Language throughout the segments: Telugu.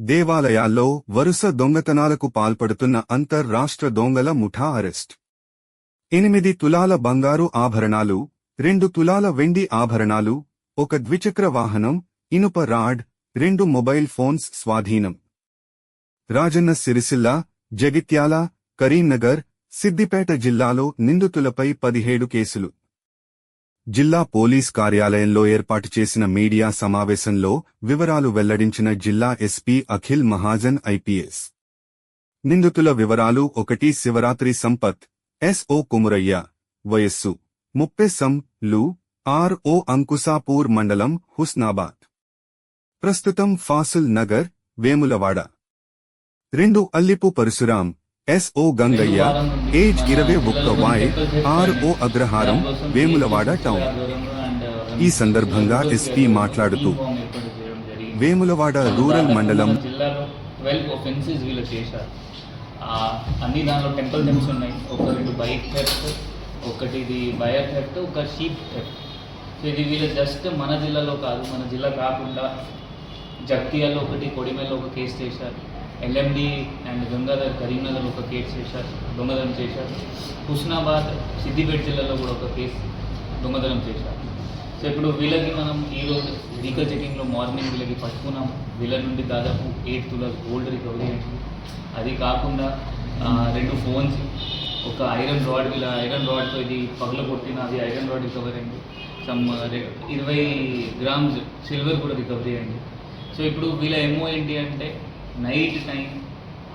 దేవాలయాల్లో వరుస దొంగతనాలకు పాల్పడుతున్న అంతర్రాష్ట్ర దొంగల ముఠా అరెస్ట్. ఎనిమిది తులాల బంగారు ఆభరణాలు రెండు తులాల వెండి ఆభరణాలు ఒక ద్విచక్ర వాహనం ఇనుప రాడ్ రెండు మొబైల్ ఫోన్స్ స్వాధీనం. రాజన్న సిరిసిల్ల జగిత్యాల కరీంనగర్ సిద్దిపేట జిల్లాలో నిందితులపై పదిహేడు కేసులు. జిల్లా పోలీస్ కార్యాలయంలో ఏర్పాటు చేసిన మీడియా సమావేశంలో వివరాలు వెల్లడించిన జిల్లా ఎస్పీ అఖిల్ మహాజన్ ఐపీఎస్. నిందితుల వివరాలు ఒకటి శివరాత్రి సంపత్ ఎస్ఓ కుమురయ్య వయస్సు ముప్పై సం లు ఆర్ఓ అంకుసాపూర్ మండలం హుస్నాబాద్. ప్రస్తుతం ఫాసిల్ నగర్ వేములవాడ. రెండు అల్లిపు పరశురాం ఎస్ఓ గంగయ్య ఏజ్ ఇరవై ఒక్క వాయ్ ఆర్ఓ అగ్రహారం వేములవాడ టౌన్ ఈ సందర్భంగా ఎస్పీ మాట్లాడుతూ వేములవాడ రూరల్ మండలం జిల్లాలో చేశారు అన్ని దానిలో టెంపుల్ థెమ్స్ ఉన్నాయి. ఒక రెండు బైక్ థెఫ్ట్ ఒకటి ఇది బయర్ థెఫ్ట్ ఒక షీప్ థెఫ్ట్. సో ఇది వీళ్ళు జస్ట్ మన జిల్లాలో కాదు మన జిల్లా కాకుండా జగ్తియాలో ఒకటి కొడిమేలో ఒక కేసు చేశారు. ఎల్ఎండి అండ్ గంగాధర్ కరీంనగర్ ఒక కేసు చేశారు దొంగతనం చేశారు. హుస్నాబాద్ సిద్దిపేట జిల్లాలో కూడా ఒక కేసు దొంగతనం చేశారు. సో ఇప్పుడు వీళ్ళకి మనం ఈరోజు వెహికల్ చెకింగ్లో మార్నింగ్ వీళ్ళకి పట్టుకున్నాం. వీళ్ళ నుండి దాదాపు ఎయిట్ తులాస్ గోల్డ్ రికవరీ అయింది అది కాకుండా రెండు ఫోన్స్ ఒక ఐరన్ రాడ్ వీళ్ళ ఐరన్ రాడ్తో ఇది పగల కొట్టిన అది ఐరన్ రాడ్ రికవరీ అయింది సమ్ ఇరవై గ్రామ్స్ సిల్వర్ కూడా రికవరీ అయింది సో ఇప్పుడు వీళ్ళ ఎమో ఏంటి అంటే నైట్ టైం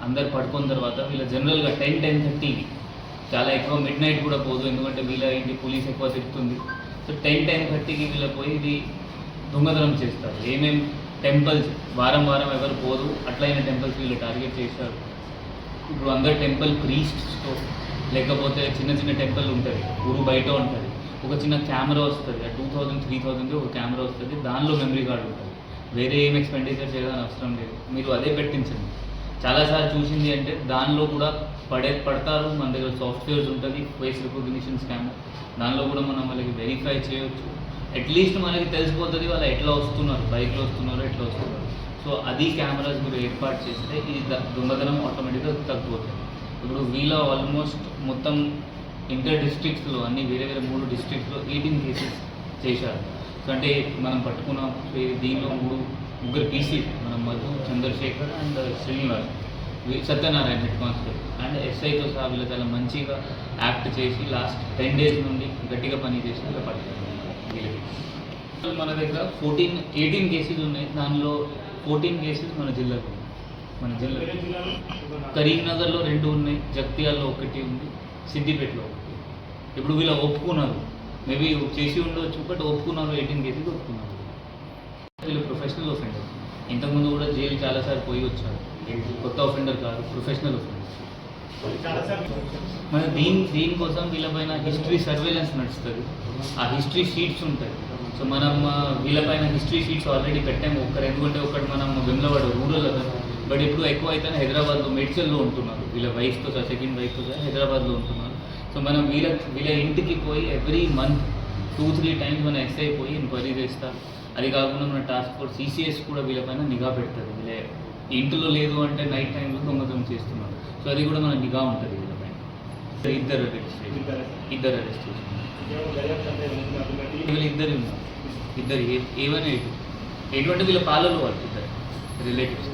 అందరు పడుకున్న తర్వాత వీళ్ళ జనరల్గా టెన్ టెన్ థర్టీకి చాలా ఎక్కువ మిడ్ నైట్ కూడా పోదు. ఎందుకంటే వీళ్ళ ఇంటి పోలీస్ ఎక్కువ తిరుగుతుంది. సో టెన్ టెన్ థర్టీకి వీళ్ళ పోయి ఇది దొంగతనం చేస్తారు. ఏమేం టెంపుల్స్ వారం వారం ఎవరు పోదు. అట్లయిన టెంపుల్స్ వీళ్ళు టార్గెట్ చేస్తారు ఇప్పుడు అందరు టెంపుల్ ప్రీస్ట్స్తో లేకపోతే చిన్న చిన్న టెంపుల్ ఉంటుంది. ఊరు బయట ఉంటుంది. ఒక చిన్న కెమెరా వస్తుంది. టూ థౌజండ్ త్రీ థౌజండ్ ఒక కెమెరా వస్తుంది. దానిలో మెమరీ కార్డు ఉంటుంది. వేరే ఏం ఎక్స్పెండిచర్ చేయాలని అవసరం లేదు. మీరు అదే పెట్టించండి. చాలాసార్లు చూసింది అంటే దానిలో కూడా పడే పడతారు. మన దగ్గర సాఫ్ట్వేర్స్ ఉంటుంది. ఫేస్ రికగ్నిషన్ స్కామ్ దానిలో కూడా మనం వాళ్ళకి వెరిఫై చేయవచ్చు అట్లీస్ట్ మనకి తెలిసిపోతుంది వాళ్ళు ఎట్లా వస్తున్నారు బైక్లో వస్తున్నారు ఎట్లా వస్తున్నారు. సో అది కెమెరాస్ మీరు ఏర్పాటు చేస్తే ఈ దొంగతనం ఆటోమేటిక్గా తగ్గిపోతుంది. ఇప్పుడు వీళ్ళ ఆల్మోస్ట్ మొత్తం ఇంటర్ డిస్ట్రిక్ట్స్లో అన్ని వేరే వేరే మూడు డిస్ట్రిక్ట్స్లో ఎయిటీన్ కేసెస్ చేశారు. సో అంటే మనం పట్టుకున్నాం దీనిలో మూడు ముగ్గురు పీసీ మనం Madhu Chandrashekar and Srinivas. Satyanarayana head constable and ఎస్ఐతో సహా వీళ్ళు చాలా మంచిగా యాక్ట్ చేసి లాస్ట్ టెన్ డేస్ నుండి గట్టిగా పని చేసి ఇలా పట్టుకున్నాం మన దగ్గర ఫోర్టీన్ ఎయిటీన్ కేసెస్ ఉన్నాయి. దానిలో ఫోర్టీన్ కేసెస్ మన జిల్లాలో మన జిల్లా కరీంనగర్లో రెండు ఉన్నాయి జగ్తియాల్లో ఒకటి ఉంది సిద్దిపేటలో ఒకటి ఇప్పుడు వీళ్ళు ఒప్పుకున్నారు. మేబీ చేసి ఉండవచ్చు బట్ ఒప్పుకున్నారు ఎయిటీన్ కేసెస్ ఒప్పుకున్నారు. వీళ్ళు ప్రొఫెషనల్ ఒఫెండర్ ఇంతకుముందు కూడా జైలు చాలాసార్లు పోయి వచ్చారు. కొత్త ఒఫెండర్ కాదు ప్రొఫెషనల్ ఒఫెండర్ మన దీని దీనికోసం వీళ్ళపైన హిస్టరీ సర్వేలెన్స్ నడుస్తుంది. ఆ హిస్టరీ షీట్స్ ఉంటాయి. సో మనం వీళ్ళపైన హిస్టరీ షీట్స్ ఆల్రెడీ పెట్టాము ఒకరు ఎందుకంటే ఒకటి మనం విమలవాడ రూరల్ కదా. బట్ ఇప్పుడు ఎక్కువ అయితే హైదరాబాద్లో మెడ్చల్లో ఉంటున్నారు. వీళ్ళ వైఫ్తో సెకండ్ వైఫ్తో హైదరాబాద్లో ఉంటున్నారు. సో మనం వీళ్ళ వీళ్ళ ఇంటికి పోయి every month two three times మన ఎస్ఐ పోయి ఎంక్వైరీ చేస్తారు అది కాకుండా మన టాస్క్ ఫోర్స్ సిసిఎస్ కూడా వీళ్ళపైన నిఘా పెడుతుంది. వీళ్ళ ఇంటిలో లేదు అంటే నైట్ టైంలో దొంగతనం చేస్తున్నారు. సో అది కూడా మన నిఘా ఉంటుంది వీళ్ళపైన సో ఇద్దరు అరెస్ట్ ఇద్దరు. అరెస్ట్ చేసి వీళ్ళు ఇద్దరు ఉన్నారు. ఇద్దరు ఏ- ఏవన్ ఎయిట్ ఎటువంటి వీళ్ళ పాలలో వాళ్ళు ఇద్దరు? రిలేటివ్స్.